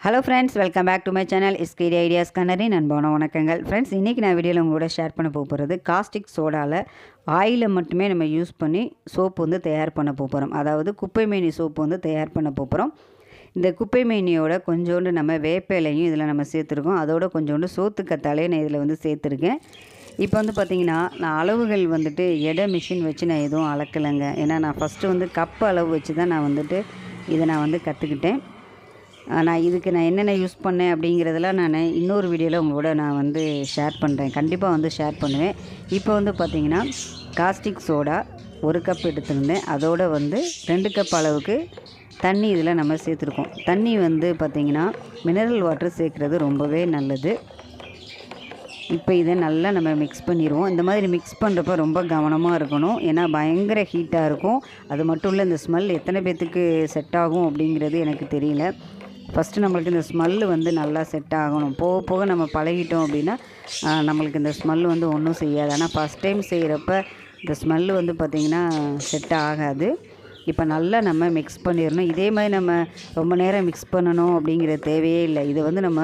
Hello friends welcome back to my channel இஸ்கிரி ideas கண்ணரின் நண்பான வணக்கங்கள். ஃப்ரெண்ட்ஸ் இன்றைக்கி நான் வீடியோவில் உங்களோட ஷேர் பண்ண போக போகிறது காஸ்டிக் சோடாவில் ஆயிலை மட்டுமே நம்ம யூஸ் பண்ணி சோப்பு வந்து தயார் பண்ண போகிறோம் அதாவது குப்பை மேனி சோப்பு வந்து தயார் பண்ண போகிறோம் இந்த குப்பை மேனியோட கொஞ்சோண்டு நம்ம வேப்பிலையும் இதில் நம்ம சேர்த்துருக்கோம். அதோட கொஞ்சோண்டு சோத்துக்கத்தாலையும் நான் இதில் வந்து சேர்த்துருக்கேன். இப்போ வந்து பார்த்திங்கன்னா நான் அளவுகள் வந்துட்டு எடை மிஷின் வச்சு நான் எதுவும் அளக்கலைங்க. ஏன்னா நான் ஃபஸ்ட்டு வந்து கப் அளவு வச்சு தான் நான் வந்துட்டு இதை நான் வந்து கற்றுக்கிட்டேன் நான் இதுக்கு நான் என்னென்ன யூஸ் பண்ணேன் அப்படிங்கிறதெல்லாம் நான் இன்னொரு வீடியோவில் உங்களோட நான் வந்து ஷேர் பண்ணுறேன் கண்டிப்பாக வந்து ஷேர் பண்ணுவேன். இப்போ வந்து பார்த்திங்கன்னா காஸ்டிக் சோடா ஒரு கப் எடுத்துருந்தேன். அதோட வந்து ரெண்டு கப் அளவுக்கு தண்ணி இதில் நம்ம சேர்த்துருக்கோம். தண்ணி வந்து பார்த்திங்கன்னா மினரல் வாட்டர் சேர்க்குறது ரொம்பவே நல்லது. இப்போ இதை நல்லா நம்ம மிக்ஸ் பண்ணிடுவோம். இந்த மாதிரி மிக்ஸ் பண்ணுறப்ப ரொம்ப கவனமாக இருக்கணும். ஏன்னா பயங்கர ஹீட்டாக இருக்கும். அது மட்டும் இல்லை இந்த ஸ்மெல் எத்தனை பேர்த்துக்கு செட் ஆகும் அப்படிங்கிறது எனக்கு தெரியல. ஃபஸ்ட்டு நம்மளுக்கு இந்த ஸ்மெல்லு வந்து நல்லா செட் ஆகணும். போக போக நம்ம பழகிட்டோம் அப்படின்னா நம்மளுக்கு இந்த ஸ்மெல் வந்து ஒன்றும் செய்யாது. ஆனால் ஃபஸ்ட் டைம் செய்கிறப்ப இந்த ஸ்மெல்லு வந்து பார்த்திங்கன்னா செட் ஆகாது. இப்போ நல்லா நம்ம மிக்ஸ் பண்ணிடணும். இதே மாதிரி நம்ம ரொம்ப நேரம் மிக்ஸ் பண்ணணும் அப்படிங்கிற தேவையே இல்லை. இதை வந்து நம்ம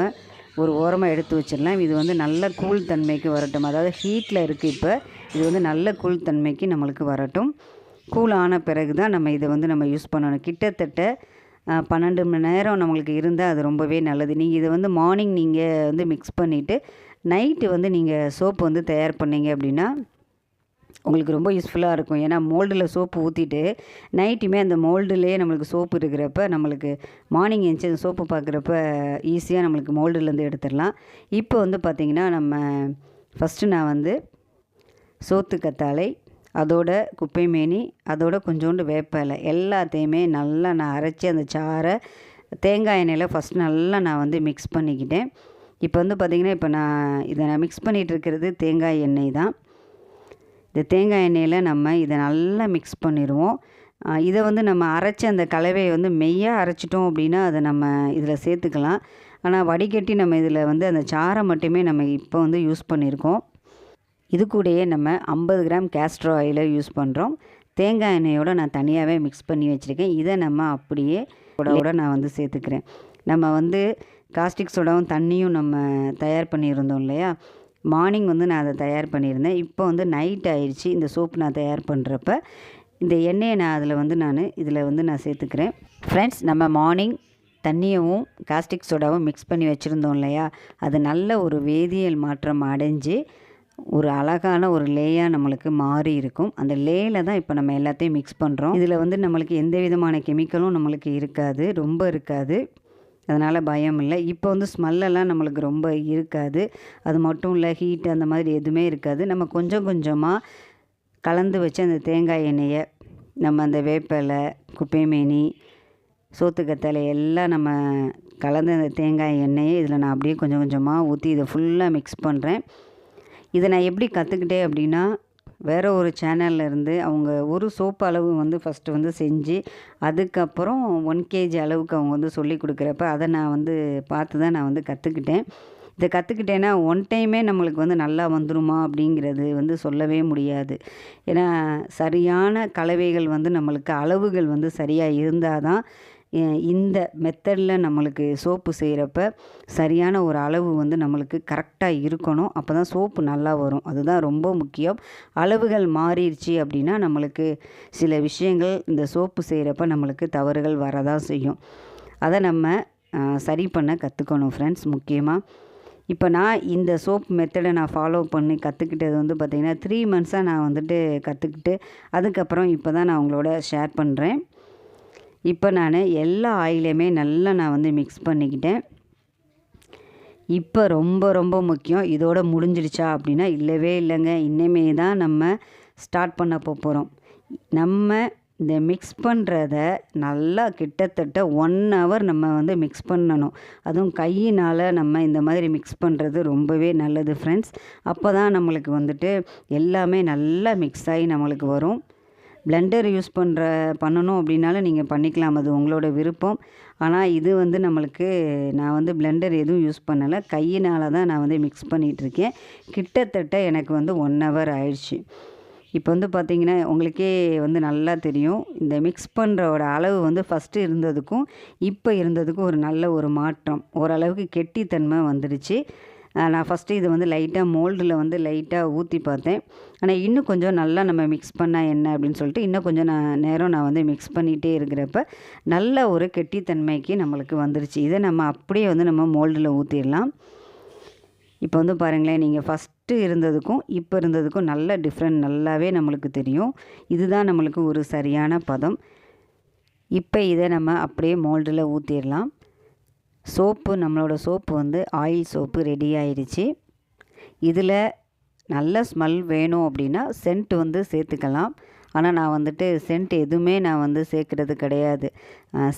ஒரு ஓரமாக எடுத்து வச்சிடலாம். இது வந்து நல்ல கூல் தன்மைக்கு வரட்டும். அதாவது ஹீட்டில் இருக்குது இப்போ. இது வந்து நல்ல கூல் தன்மைக்கு நம்மளுக்கு வரட்டும். கூல் ஆன பிறகு தான் நம்ம இதை வந்து நம்ம யூஸ் பண்ணணும். கிட்டத்தட்ட பன்னெண்டு மணி நேரம் நம்மளுக்கு இருந்தால் அது ரொம்பவே நல்லது. நீங்கள் இதை வந்து மார்னிங் நீங்கள் வந்து மிக்ஸ் பண்ணிவிட்டு நைட்டு வந்து நீங்கள் சோப்பு வந்து தயார் பண்ணீங்க அப்படின்னா உங்களுக்கு ரொம்ப யூஸ்ஃபுல்லாக இருக்கும். ஏன்னா மோல்டில் சோப்பு ஊற்றிட்டு நைட்டுமே அந்த மோல்டுலேயே நம்மளுக்கு சோப்பு இருக்கிறப்ப நம்மளுக்கு மார்னிங் எழுந்துச்சி அந்த சோப்பு பார்க்குறப்ப ஈஸியாக நம்மளுக்கு மோல்டுலேருந்து எடுத்துடலாம். இப்போ வந்து பார்த்திங்கன்னா நம்ம ஃபஸ்ட்டு நான் வந்து சோத்து கத்தாழை அதோட குப்பை மேனி அதோட கொஞ்சோண்டு வேப்பிலை எல்லாத்தையுமே நல்லா நான் அரைச்சி அந்த சாறை தேங்காய் எண்ணெயில் ஃபஸ்ட் நல்லா நான் வந்து மிக்ஸ் பண்ணிக்கிட்டேன். இப்போ வந்து பார்த்திங்கன்னா இப்போ நான் இதை நான் மிக்ஸ் பண்ணிகிட்டு இருக்கிறது தேங்காய் எண்ணெய் தான். இந்த தேங்காய் எண்ணெயில் நம்ம இதை நல்லா மிக்ஸ் பண்ணிடுவோம். இதை வந்து நம்ம அரைச்ச அந்த கலவையை வந்து மெய்யாக அரைச்சிட்டோம் அப்படின்னா அதை நம்ம இதில் சேர்த்துக்கலாம். ஆனால் வடிகட்டி நம்ம இதில் வந்து அந்த சாரை மட்டுமே நம்ம இப்போ வந்து யூஸ் பண்ணியிருக்கோம். இது கூடயே நம்ம ஐம்பது கிராம் கேஸ்ட்ரோ ஆயிலை யூஸ் பண்ணுறோம் தேங்காய் எண்ணெயோட நான் தனியாகவே மிக்ஸ் பண்ணி வச்சுருக்கேன். இதை நம்ம அப்படியே கூட நான் வந்து சேர்த்துக்கிறேன். நம்ம வந்து காஸ்டிக் சோடாவும் தண்ணியும் நம்ம தயார் பண்ணியிருந்தோம் இல்லையா? மார்னிங் வந்து நான் அதை தயார் பண்ணியிருந்தேன். இப்போ வந்து நைட் ஆயிடுச்சு. இந்த சோப் நான் தயார் பண்ணுறப்ப இந்த எண்ணெயை நான் அதில் வந்து நான் இதில் வந்து நான் சேர்த்துக்கிறேன். ஃப்ரெண்ட்ஸ் நம்ம மார்னிங் தண்ணியவும் காஸ்டிக் சோடாவும் மிக்ஸ் பண்ணி வச்சுருந்தோம் இல்லையா? அது நல்ல ஒரு வேதியியல் மாற்றம் அடைஞ்சு ஒரு அழகான ஒரு லேயாக நம்மளுக்கு மாறி இருக்கும். அந்த லேயில் தான் இப்போ நம்ம எல்லாத்தையும் மிக்ஸ் பண்ணுறோம் இதில் வந்து நம்மளுக்கு எந்த விதமான கெமிக்கலும் நம்மளுக்கு இருக்காது. ரொம்ப இருக்காது. அதனால் பயம் இல்லை. இப்போ வந்து ஸ்மெல்லெல்லாம் நம்மளுக்கு ரொம்ப இருக்காது. அது மட்டும் இல்லை ஹீட் அந்த மாதிரி எதுவுமே இருக்காது. நம்ம கொஞ்சம் கொஞ்சமாக கலந்து வச்சு அந்த தேங்காய் எண்ணெயை நம்ம அந்த வேப்பிலை குப்பைமேனி சோத்துக்கத்தலை எல்லாம் நம்ம கலந்து அந்த தேங்காய் எண்ணெயை இதில் நான் அப்படியே கொஞ்சம் கொஞ்சமாக ஊற்றி இதை ஃபுல்லாக மிக்ஸ் பண்ணுறேன் இதை நான் எப்படி கற்றுக்கிட்டேன் அப்படின்னா வேறு ஒரு சேனல்ல இருந்து அவங்க ஒரு சோப்பு அளவு வந்து ஃபஸ்ட்டு வந்து செஞ்சு அதுக்கப்புறம் ஒன் கேஜி அளவுக்கு அவங்க வந்து சொல்லி கொடுக்குறப்ப அதை நான் வந்து பார்த்து தான் நான் வந்து கற்றுக்கிட்டேன் இதை கற்றுக்கிட்டேன்னா ஒன் டைமே நம்மளுக்கு வந்து நல்லா வந்துருமா அப்படிங்கிறது வந்து சொல்லவே முடியாது. ஏன்னா சரியான கலவைகள் வந்து நம்மளுக்கு அளவுகள் வந்து சரியாக இருந்தால் தான் இந்த மெத்தடில் நம்மளுக்கு சோப்பு செய்கிறப்ப சரியான ஒரு அளவு வந்து நம்மளுக்கு கரெக்டாக இருக்கணும். அப்போ தான் சோப்பு நல்லா வரும். அதுதான் ரொம்ப முக்கியம். அளவுகள் மாறிடுச்சு அப்படின்னா நம்மளுக்கு சில விஷயங்கள் இந்த சோப்பு செய்கிறப்ப நம்மளுக்கு தவறுகள் வரதான் செய்யும். அதை நம்ம சரி பண்ண கற்றுக்கணும் ஃப்ரெண்ட்ஸ் முக்கியமாக இப்போ நான் இந்த சோப் மெத்தடை நான் ஃபாலோ பண்ணி கற்றுக்கிட்டது வந்து பார்த்திங்கன்னா த்ரீ மந்த்ஸாக நான் வந்துட்டு கற்றுக்கிட்டு அதுக்கப்புறம் இப்போ தான் நான் உங்களோட ஷேர் பண்ணுறேன் இப்போ நான் எல்லா ஆயிலையுமே நல்லா நான் வந்து மிக்ஸ் பண்ணிக்கிட்டேன். இப்போ ரொம்ப ரொம்ப முக்கியம். இதோட முடிஞ்சிடுச்சா அப்படின்னா இல்லவே இல்லைங்க. இன்னமே தான் நம்ம ஸ்டார்ட் பண்ண போகிறோம் நம்ம இந்த மிக்ஸ் பண்ணுறத நல்லா கிட்டத்தட்ட ஒன் ஹவர் நம்ம வந்து மிக்ஸ் பண்ணணும். அதுவும் கையினால் நம்ம இந்த மாதிரி மிக்ஸ் பண்ணுறது ரொம்பவே நல்லது ஃப்ரெண்ட்ஸ் அப்போ தான் நம்மளுக்கு வந்துட்டு எல்லாமே நல்லா மிக்ஸ் ஆகி நம்மளுக்கு வரும். பிளெண்டர் யூஸ் பண்ணுற பண்ணணும் அப்படின்னாலும் நீங்கள் பண்ணிக்கலாம். அது உங்களோட விருப்பம். ஆனால் இது வந்து நம்மளுக்கு நான் வந்து பிளெண்டர் எதுவும் யூஸ் பண்ணலை. கையினால் தான் நான் வந்து மிக்ஸ் பண்ணிகிட்ருக்கேன் கிட்டத்தட்ட எனக்கு வந்து ஒன் ஹவர் ஆயிடுச்சு. இப்போ வந்து பார்த்திங்கன்னா உங்களுக்கே வந்து நல்லா தெரியும். இந்த மிக்ஸ் பண்ணுறோட அளவு வந்து ஃபஸ்ட்டு இருந்ததுக்கும் இப்போ இருந்ததுக்கும் ஒரு நல்ல ஒரு மாற்றம். ஓரளவுக்கு கெட்டித்தன்மை வந்துடுச்சு நான் ஃபஸ்ட்டு இது வந்து லைட்டாக மோல்டில் வந்து லைட்டாக ஊற்றி பார்த்தேன். ஆனால் இன்னும் கொஞ்சம் நல்லா நம்ம மிக்ஸ் பண்ணால் என்ன அப்படின்னு சொல்லிட்டு இன்னும் கொஞ்சம் நான் நேரம் நான் வந்து மிக்ஸ் பண்ணிகிட்டே இருக்கிறப்ப நல்ல ஒரு கெட்டித்தன்மைக்கு நம்மளுக்கு வந்துருச்சு. இதை நம்ம அப்படியே வந்து நம்ம மோல்டில் ஊற்றிடலாம் இப்போ வந்து பாருங்களேன் நீங்கள் ஃபஸ்ட்டு இருந்ததுக்கும் இப்போ இருந்ததுக்கும் நல்ல டிஃப்ரெண்ட் நல்லாவே நம்மளுக்கு தெரியும். இதுதான் நம்மளுக்கு ஒரு சரியான பதம். இப்போ இதை நம்ம அப்படியே மோல்டில் ஊற்றிடலாம் சோப்பு நம்மளோட சோப்பு வந்து ஆயில் சோப்பு ரெடி ஆயிடுச்சு. இதில் நல்ல ஸ்மெல் வேணும் அப்படின்னா சென்ட் வந்து சேர்த்துக்கலாம். ஆனால் நான் வந்துட்டு சென்ட் எதுவுமே நான் வந்து சேர்க்குறது கிடையாது.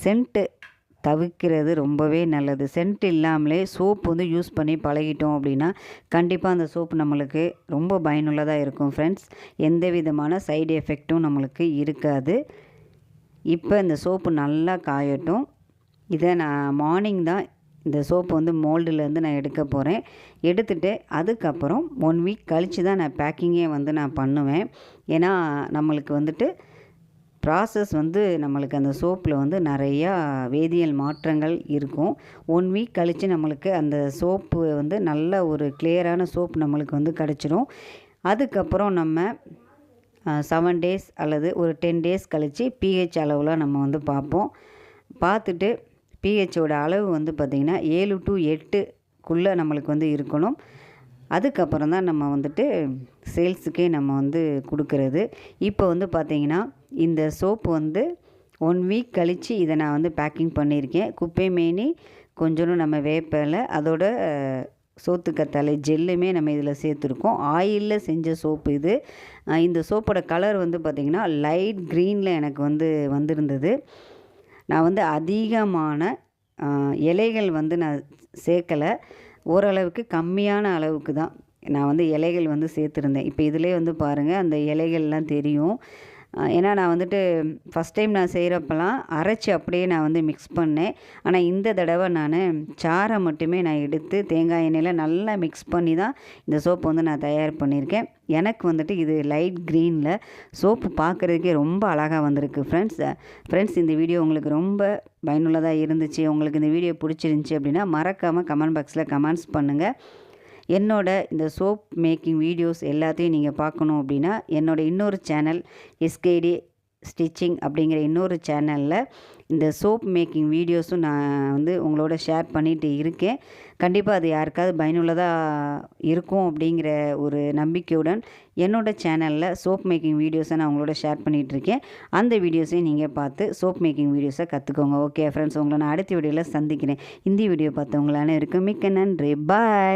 சென்ட்டு தவிர்க்கிறது ரொம்பவே நல்லது. சென்ட் இல்லாமலே சோப்பு வந்து யூஸ் பண்ணி பழகிட்டோம் அப்படின்னா கண்டிப்பாக அந்த சோப்பு நம்மளுக்கு ரொம்ப பயனுள்ளதாக இருக்கும் ஃப்ரெண்ட்ஸ் எந்த விதமான சைடு எஃபெக்ட்டும் நம்மளுக்கு இருக்காது. இப்போ இந்த சோப்பு நல்லா காயட்டும். இதை நான் மார்னிங் தான் இந்த சோப்பு வந்து மோல்டுலேருந்து நான் எடுக்க போகிறேன் எடுத்துகிட்டு அதுக்கப்புறம் ஒன் வீக் கழித்து தான் நான் பேக்கிங்கே வந்து நான் பண்ணுவேன். ஏன்னா நம்மளுக்கு வந்துட்டு ப்ராசஸ் வந்து நம்மளுக்கு அந்த சோப்பில் வந்து நிறையா வேதியியல் மாற்றங்கள் இருக்கும். ஒன் வீக் கழித்து நம்மளுக்கு அந்த சோப்பு வந்து நல்ல ஒரு கிளியரான சோப் நம்மளுக்கு வந்து கிடச்சிரும். அதுக்கப்புறம் நம்ம செவன் டேஸ் அல்லது ஒரு டென் டேஸ் கழித்து பிஹெச் அளவில் நம்ம வந்து பார்ப்போம். பார்த்துட்டு பிஹெச்சோட அளவு வந்து பார்த்திங்கன்னா ஏழு டு எட்டுக்குள்ளே நம்மளுக்கு வந்து இருக்கணும். அதுக்கப்புறம் தான் நம்ம வந்துட்டு சேல்ஸுக்கே நம்ம வந்து கொடுக்கறது. இப்போ வந்து பார்த்திங்கன்னா இந்த சோப்பு வந்து ஒன் வீக் கழித்து இதை நான் வந்து பேக்கிங் பண்ணியிருக்கேன். குப்பை மேனி கொஞ்சோண்டு நம்ம வேப்பில் அதோட சோத்துக்கத்தாழை ஜெல்லுமே நம்ம இதில் சேர்த்துருக்கோம். ஆயிலில் செஞ்ச சோப்பு இது. இந்த சோப்போட கலர் வந்து பார்த்திங்கன்னா லைட் க்ரீனில் எனக்கு வந்து வந்திருந்தது. நான் வந்து அதிகமான இலைகள் வந்து நான் சேர்க்கலை. ஓரளவுக்கு கம்மியான அளவுக்கு தான் நான் வந்து இலைகள் வந்து சேர்த்துருந்தேன். இப்போ இதிலே வந்து பாருங்கள் அந்த இலைகள்லாம் தெரியும். ஏன்னா நான் வந்துட்டு ஃபஸ்ட் டைம் நான் செய்கிறப்பெல்லாம் அரைச்சி அப்படியே நான் வந்து மிக்ஸ் பண்ணேன். ஆனால் இந்த தடவை நான் சாரை மட்டுமே நான் எடுத்து தேங்காய் எண்ணெயில் நல்லா மிக்ஸ் பண்ணி தான் இந்த சோப்பு வந்து நான் தயார் பண்ணியிருக்கேன் எனக்கு வந்துட்டு இது லைட் க்ரீனில் சோப்பு பார்க்குறதுக்கே ரொம்ப அழகாக வந்திருக்கு ஃப்ரெண்ட்ஸ் ஃப்ரெண்ட்ஸ் இந்த வீடியோ உங்களுக்கு ரொம்ப பயனுள்ளதாக இருந்துச்சு. உங்களுக்கு இந்த வீடியோ பிடிச்சிருந்துச்சி அப்படின்னா மறக்காமல் கமெண்ட் பாக்ஸில் கமெண்ட்ஸ் பண்ணுங்கள் என்னோட இந்த சோப் மேக்கிங் வீடியோஸ் எல்லாத்தையும் நீங்கள் பார்க்கணும் அப்படின்னா என்னோட இன்னொரு சேனல் எஸ்கேடி ஸ்டிச்சிங் அப்படிங்கிற இன்னொரு சேனலில் இந்த சோப் மேக்கிங் வீடியோஸும் நான் வந்து உங்களோட ஷேர் பண்ணிகிட்டு இருக்கேன். கண்டிப்பாக அது யாருக்காவது பயனுள்ளதாக இருக்கும் அப்படிங்கிற ஒரு நம்பிக்கையுடன் என்னோடய சேனலில் சோப் மேக்கிங் வீடியோஸை நான் உங்களோட ஷேர் பண்ணிகிட்ருக்கேன் அந்த வீடியோஸையும் நீங்கள் பார்த்து சோப் மேக்கிங் வீடியோஸை கற்றுக்கோங்க ஓகே ஃப்ரெண்ட்ஸ் உங்களை நான் அடுத்த வீடியோவில் சந்திக்கிறேன். இந்த வீடியோ பார்த்தவங்களான இருக்கும் மிக்க நன்றி. பாய்